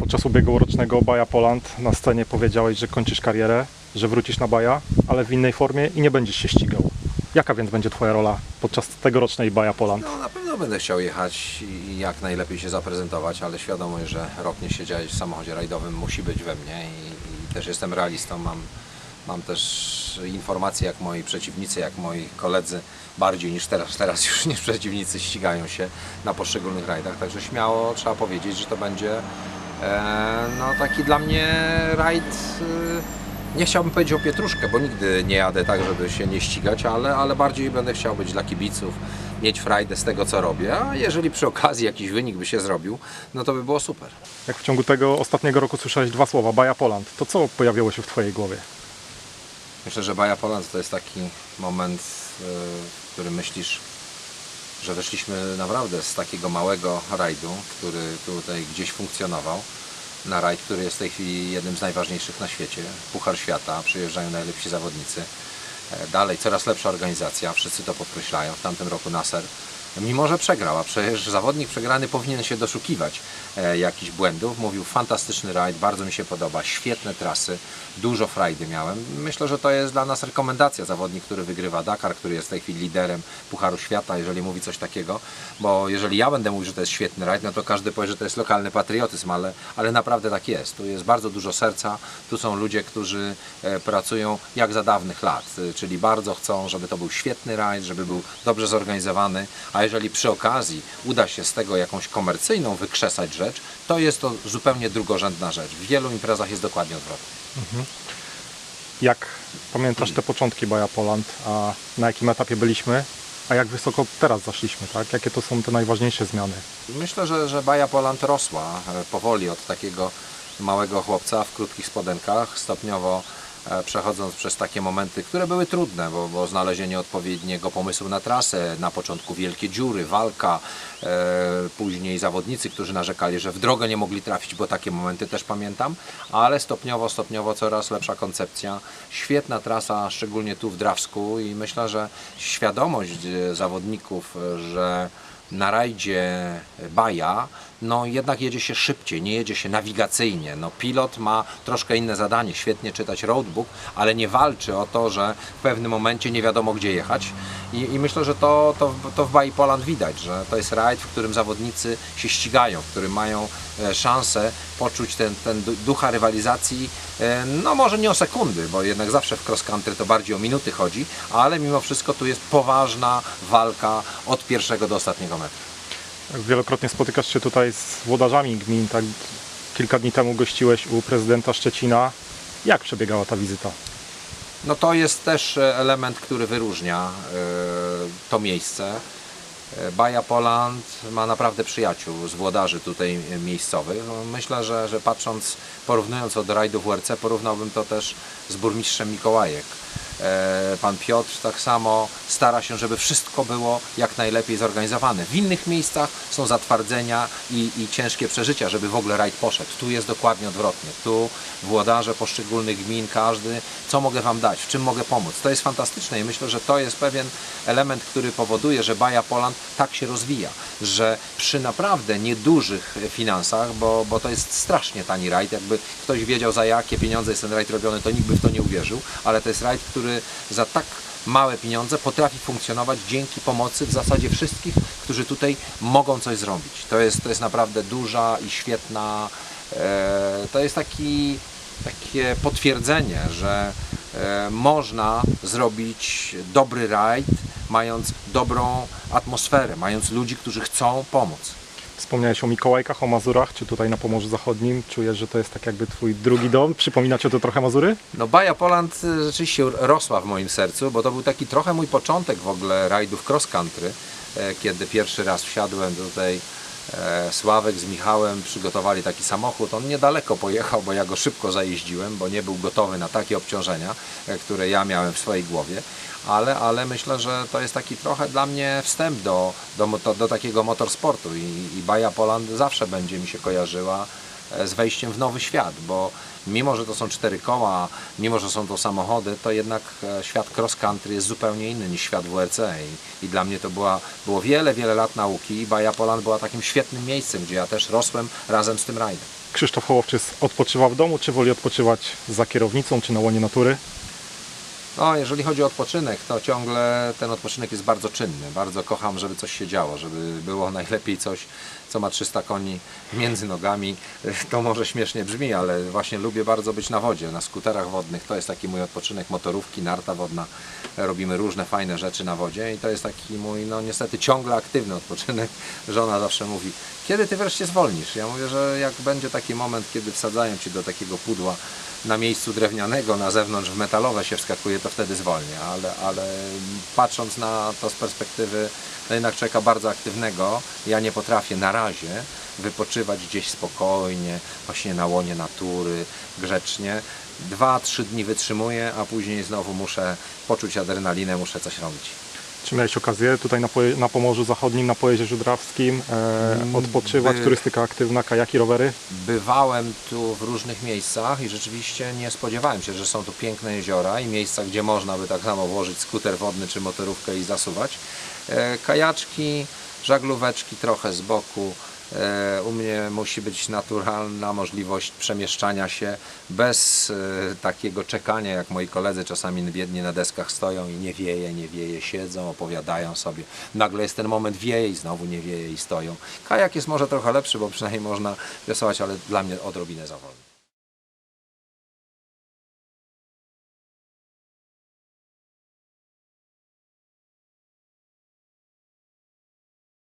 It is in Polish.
Podczas ubiegłorocznego Baja Poland na scenie powiedziałeś, że kończysz karierę, że wrócisz na Baja, ale w innej formie i nie będziesz się ścigał. Jaka więc będzie Twoja rola podczas tegorocznej Baja Poland? No na pewno będę chciał jechać i jak najlepiej się zaprezentować, ale świadomość, że rok nie siedziałeś w samochodzie rajdowym musi być we mnie i, i też jestem realistą. Mam, mam też informacje jak moi przeciwnicy, jak moi koledzy, bardziej niż teraz, teraz już niż przeciwnicy ścigają się na poszczególnych rajdach, także śmiało trzeba powiedzieć, że to będzie no taki dla mnie rajd e, nie chciałbym powiedzieć o pietruszkę, bo nigdy nie jadę tak, żeby się nie ścigać, ale, ale bardziej będę chciał być dla kibiców, mieć frajdę z tego, co robię, a jeżeli przy okazji jakiś wynik by się zrobił, no to by było super. Jak w ciągu tego ostatniego roku słyszałeś dwa słowa Baja Poland, to co pojawiło się w Twojej głowie? Myślę, że Baja Poland to jest taki moment, y, w którym myślisz, że weszliśmy naprawdę z takiego małego rajdu, który tutaj gdzieś funkcjonował, na rajd, który jest w tej chwili jednym z najważniejszych na świecie. Puchar Świata, przyjeżdżają najlepsi zawodnicy. E, Dalej coraz lepsza organizacja, wszyscy to podkreślają. W tamtym roku Nasser, mimo że przegrał, a przecież zawodnik przegrany powinien się doszukiwać e, jakichś błędów. Mówił fantastyczny rajd, bardzo mi się podoba, świetne trasy, dużo frajdy miałem. Myślę, że to jest dla nas rekomendacja. Zawodnik, który wygrywa Dakar, który jest w tej chwili liderem Pucharu Świata, jeżeli mówi coś takiego, bo jeżeli ja będę mówił, że to jest świetny rajd, no to każdy powie, że to jest lokalny patriotyzm, ale, ale naprawdę tak jest. Tu jest bardzo dużo serca, tu są ludzie, którzy e, pracują jak za dawnych lat, e, czyli bardzo chcą, żeby to był świetny rajd, żeby był dobrze zorganizowany, a jeżeli przy okazji uda się z tego jakąś komercyjną wykrzesać rzecz, to jest to zupełnie drugorzędna rzecz. W wielu imprezach jest dokładnie odwrotnie. Jak pamiętasz te początki Baja Poland, a na jakim etapie byliśmy, a jak wysoko teraz zaszliśmy, tak? Jakie to są te najważniejsze zmiany? Myślę, że, że Baja Poland rosła e, powoli od takiego małego chłopca w krótkich spodenkach, stopniowo przechodząc przez takie momenty, które były trudne, bo, bo znalezienie odpowiedniego pomysłu na trasę, na początku wielkie dziury, walka, e, później zawodnicy, którzy narzekali, że w drogę nie mogli trafić, bo takie momenty też pamiętam, ale stopniowo, stopniowo coraz lepsza koncepcja, świetna trasa, szczególnie tu w Drawsku i myślę, że świadomość e, zawodników, e, że na rajdzie Baja, no jednak jedzie się szybciej, nie jedzie się nawigacyjnie. No, pilot ma troszkę inne zadanie, świetnie czytać roadbook, ale nie walczy o to, że w pewnym momencie nie wiadomo gdzie jechać. I, i myślę, że to, to, to w Baji Poland widać, że to jest rajd, w którym zawodnicy się ścigają, w którym mają e, szansę poczuć ten, ten du- ducha rywalizacji, e, no może nie o sekundy, bo jednak zawsze w cross country to bardziej o minuty chodzi, ale mimo wszystko tu jest poważna walka od pierwszego do ostatniego metra. Wielokrotnie spotykasz się tutaj z włodarzami gmin, tak? Kilka dni temu gościłeś u prezydenta Szczecina. Jak przebiegała ta wizyta? No to jest też e, element, który wyróżnia e, to miejsce. E, Baja Poland ma naprawdę przyjaciół z włodarzy tutaj miejscowych. No, Myślę, że, że patrząc, porównując od rajdu WRC, porównałbym to też z burmistrzem Mikołajek. E, Pan Piotr tak samo stara się, żeby wszystko było jak najlepiej zorganizowane. W innych miejscach są zatwardzenia i, i ciężkie przeżycia, żeby w ogóle rajd poszedł. Tu jest dokładnie odwrotnie. Tu włodarze poszczególnych gmin, każdy, co mogę Wam dać, w czym mogę pomóc. To jest fantastyczne i myślę, że to jest pewien element, który powoduje, że Baja Poland tak się rozwija, że przy naprawdę niedużych finansach, bo, bo to jest strasznie tani rajd, jakby ktoś wiedział za jakie pieniądze jest ten rajd robiony, to nikt by w to nie uwierzył, ale to jest rajd, który za tak małe pieniądze potrafi funkcjonować dzięki pomocy w zasadzie wszystkich, którzy tutaj mogą coś zrobić. To jest, to jest naprawdę duża i świetna, e, to jest taki, takie potwierdzenie, że e, można zrobić dobry rajd, mając dobrą atmosferę, mając ludzi, którzy chcą pomóc. Wspomniałeś o Mikołajkach, o Mazurach, czy tutaj na Pomorzu Zachodnim. Czujesz, że to jest tak jakby twój drugi dom? Przypomina ci to trochę Mazury? No Baja Poland y, rzeczywiście rosła w moim sercu, bo to był taki trochę mój początek w ogóle rajdów cross country, e, kiedy pierwszy raz wsiadłem tutaj e, Sławek z Michałem przygotowali taki samochód. On niedaleko pojechał, bo ja go szybko zajeździłem, bo nie był gotowy na takie obciążenia, e, które ja miałem w swojej głowie. Ale, ale myślę, że to jest taki trochę dla mnie wstęp do, do, do takiego motorsportu i, i Baja Poland zawsze będzie mi się kojarzyła e, z wejściem w nowy świat, bo mimo, że to są cztery koła, mimo, że są to samochody, to jednak e, świat cross country jest zupełnie inny niż świat WRC i, i dla mnie to była, było wiele, wiele lat nauki i Baja Poland była takim świetnym miejscem, gdzie ja też rosłem razem z tym rajdem. Krzysztof Hołowczys odpoczywa w domu, czy woli odpoczywać za kierownicą, czy na łonie natury? No, jeżeli chodzi o odpoczynek, to ciągle ten odpoczynek jest bardzo czynny. Bardzo kocham, żeby coś się działo, żeby było najlepiej coś, co ma 300 koni między nogami. To może śmiesznie brzmi, ale właśnie lubię bardzo być na wodzie, na skuterach wodnych. To jest taki mój odpoczynek, motorówki, narta wodna. Robimy różne fajne rzeczy na wodzie i to jest taki mój, no niestety ciągle aktywny odpoczynek. Żona zawsze mówi, kiedy ty wreszcie zwolnisz? Ja mówię, że jak będzie taki moment, kiedy wsadzają ci do takiego pudła na miejscu drewnianego, na zewnątrz w metalowe się wskakuje, to wtedy zwolnię, ale, ale patrząc na to z perspektywy no jednak człowieka bardzo aktywnego, ja nie potrafię na razie wypoczywać gdzieś spokojnie, właśnie na łonie natury, grzecznie. Dwa, trzy dni wytrzymuję, a później znowu muszę poczuć adrenalinę, muszę coś robić. Czy miałeś okazję tutaj na, na Pomorzu Zachodnim, na Pojeździe Żudrawskim e, odpoczywać, by- turystyka aktywna, kajaki, rowery? Bywałem tu w różnych miejscach i rzeczywiście nie spodziewałem się, że są tu piękne jeziora i miejsca, gdzie można by tak samo włożyć skuter wodny czy motorówkę i zasuwać. E, Kajaczki, żaglóweczki trochę z boku. E, U mnie musi być naturalna możliwość przemieszczania się bez e, takiego czekania, jak moi koledzy czasami biednie na deskach stoją i nie wieje, nie wieje, siedzą, opowiadają sobie. Nagle jest ten moment, wieje i znowu nie wieje i stoją. Kajak jest może trochę lepszy, bo przynajmniej można wiosłować, ale dla mnie odrobinę za wolno.